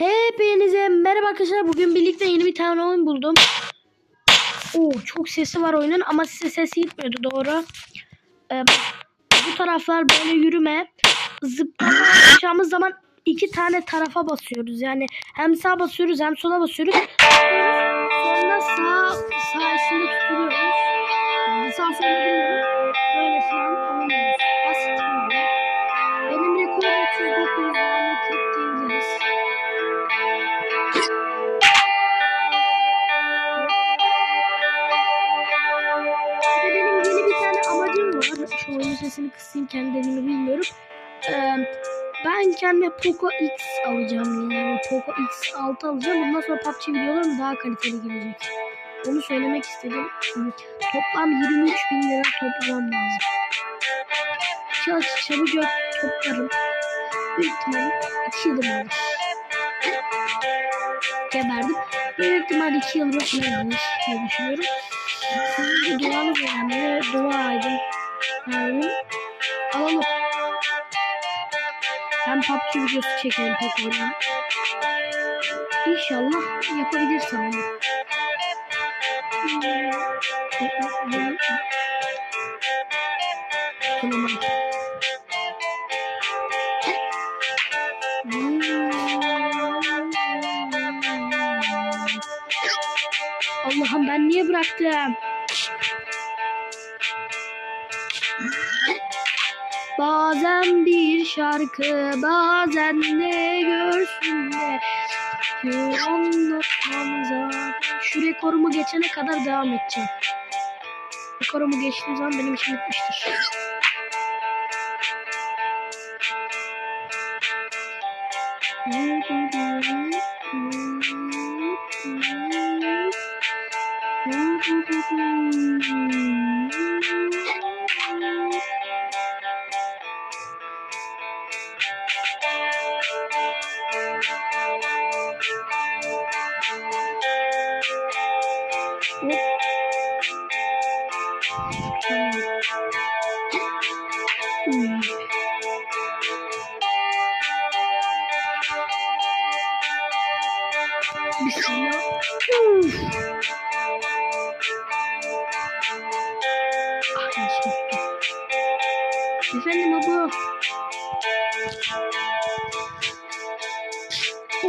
Hepinize merhaba arkadaşlar. Bugün birlikte yeni bir tane oyun buldum. Oo çok sesi var oyunun ama size sesi gitmiyordu doğru. Ee, bu taraflar böyle yürüme. Zıplama yapacağımız zaman iki tane tarafa basıyoruz. Yani hem sağa basıyoruz hem sola basıyoruz. Sonra sağ sağ üstünde tutuyoruz. Sağ sola sesini kısayım kendi dediğimi bilmiyorum. Ee, ben kendime Poco X alacağım yani Poco X6 alacağım. Bundan sonra PUBG videolarım daha kaliteli gelecek. Onu söylemek istedim. Toplam 23 bin lira toplamam lazım. Çalış çabucak toplarım. Büyük ihtimalle 2 yılım alır. Geberdim. Büyük ihtimalle 2 yılım alır diye düşünüyorum. Duanız önemli. Dua edin. Yani alalım. Hem PUBG videosu çekelim Poco'yla. İnşallah yapabilirsem onu. Tamam. Allah'ım ben niye bıraktım? Bazen bir şarkı, bazen de görsün de anlatmam zaten. Şu rekorumu geçene kadar devam edeceğim. Rekorumu geçtiğim zaman benim işim bitmiştir.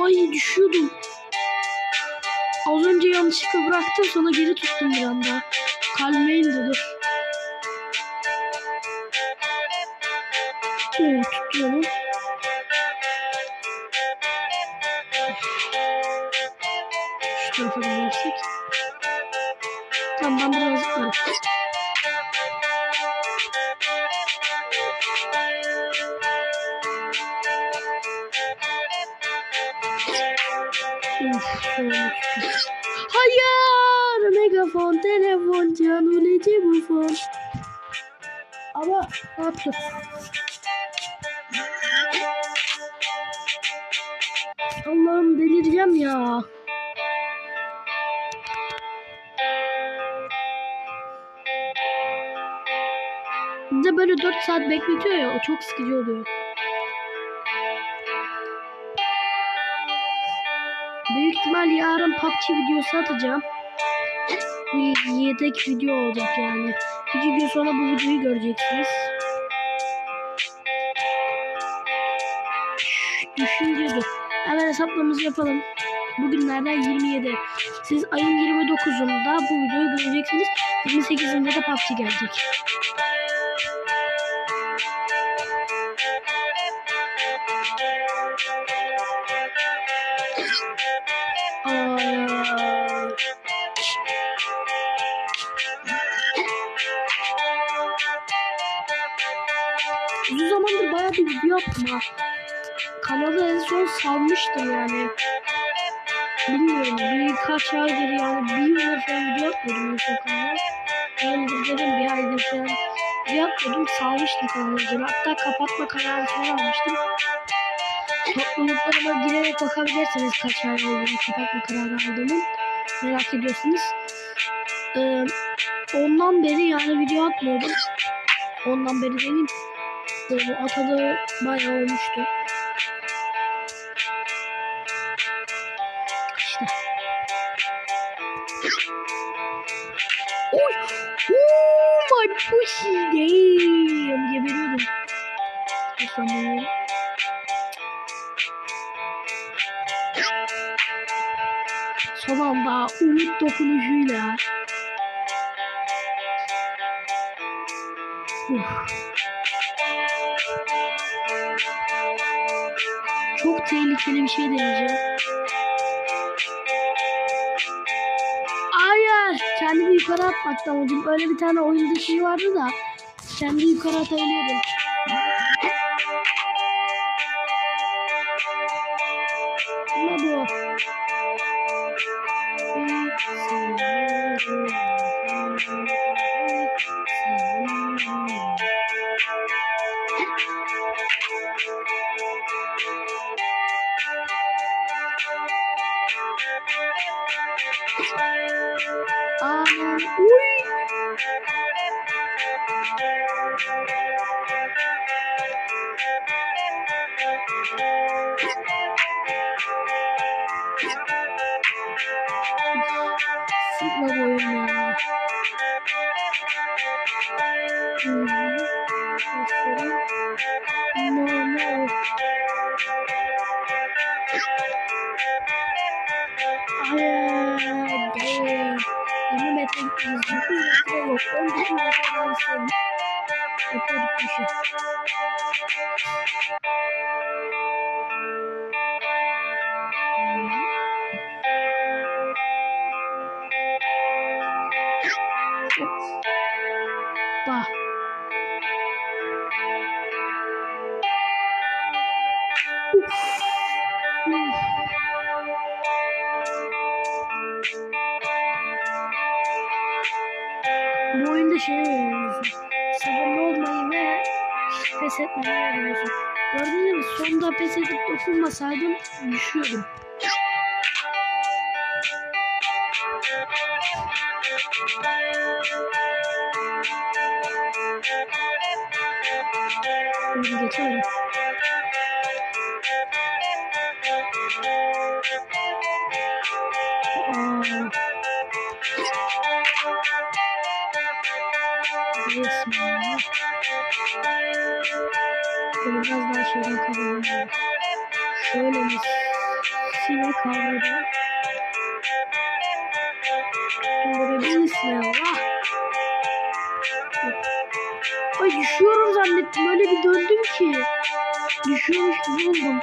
Ay düşüyordum. Az önce yanlışlıkla bıraktım sonra geri tuttum bir anda. Kalbime indi dur. Tutuyorum. Şu tarafa dönersek. Tamam ben buradan zıplarım. Hayır! Megafon, telefon, canuleci bu fon. Ama ne yaptım? Allah'ım delireceğim ya. Bir böyle 4 saat bekletiyor ya o çok sıkıcı oluyor. İhtimal yarın PUBG videosu atacağım. Bir yedek video olacak yani. İki gün sonra bu videoyu göreceksiniz. Düşünce dur. Hemen hesaplamamızı yapalım. Bugünlerden 27. Siz ayın 29'unda bu videoyu göreceksiniz. 28'inde de PUBG gelecek. Ha. Kanalı en son salmıştım yani. Bilmiyorum birkaç aydır yani bir yıl falan video yapmıyordum en son kanala. Yandır dedim bir aydır falan video yapmıyordum salmıştım kanalı. Hatta kapatma kararı falan almıştım. Topluluklarıma girerek bakabilirsiniz kaç ay olduğunu kapatma kararı aldığımın. Merak ediyorsunuz. Ee, ondan beri yani video atmıyordum. Ondan beri demeyeyim. Ee, bu atalı bayağı olmuştu. işte. Oy! Oh my pussy damn! Geberiyordum. Kasamı. Son anda umut dokunuşuyla. Uf. Çok tehlikeli bir şey deneyeceğim. Hayır. Kendimi yukarı atmakta amacım. Öyle bir tane oyunda şey vardı da. Kendi yukarı atabiliyordum. Aman. Uy. Sıkma bu oyunu ya. Hmm. Bak. Pes etmemeyi öğreniyorsun. Gördüğünüz gibi sonda pes edip dokunmasaydım düşüyordum. Şimdi geçelim. Aa. Resmen. Şeyden lazım. Şöyle bir sinir kavradım. Böyle bir bismillah. Ay düşüyorum zannettim. Öyle bir döndüm ki. Düşüyormuş gibi oldum.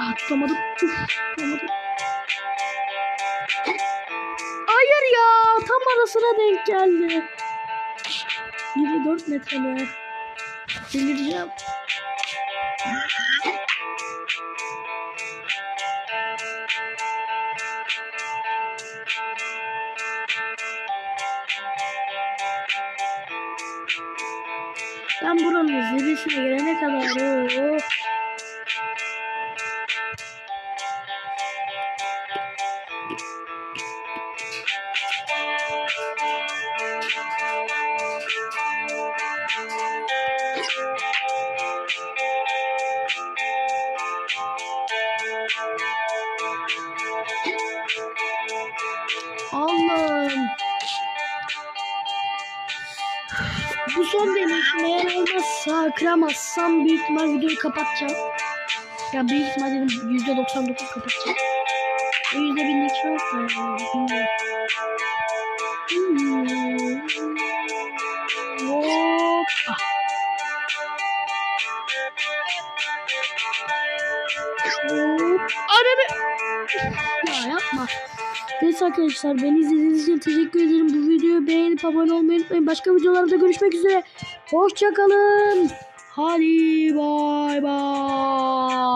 Ah tutamadım. Uf, tutamadım. Hayır ya. Tam arasına denk geldi. 24 metre mi? Delireceğim. Ben buranın zirvesine gelene kadar oh. Allah'ım. Son deneyişim eğer olmazsa kıramazsam büyük ihtimal videoyu kapatacağım. Ya büyük ihtimal dedim %99 kapatacağım. Yüzde binlik şey yok da yani. Bilmiyorum. Hmm. Ananı. Ya yapma. Neyse arkadaşlar beni izlediğiniz için teşekkür ederim. Bu videoyu beğenip abone olmayı unutmayın. Başka videolarda görüşmek üzere. Hoşçakalın. Hadi bay bay.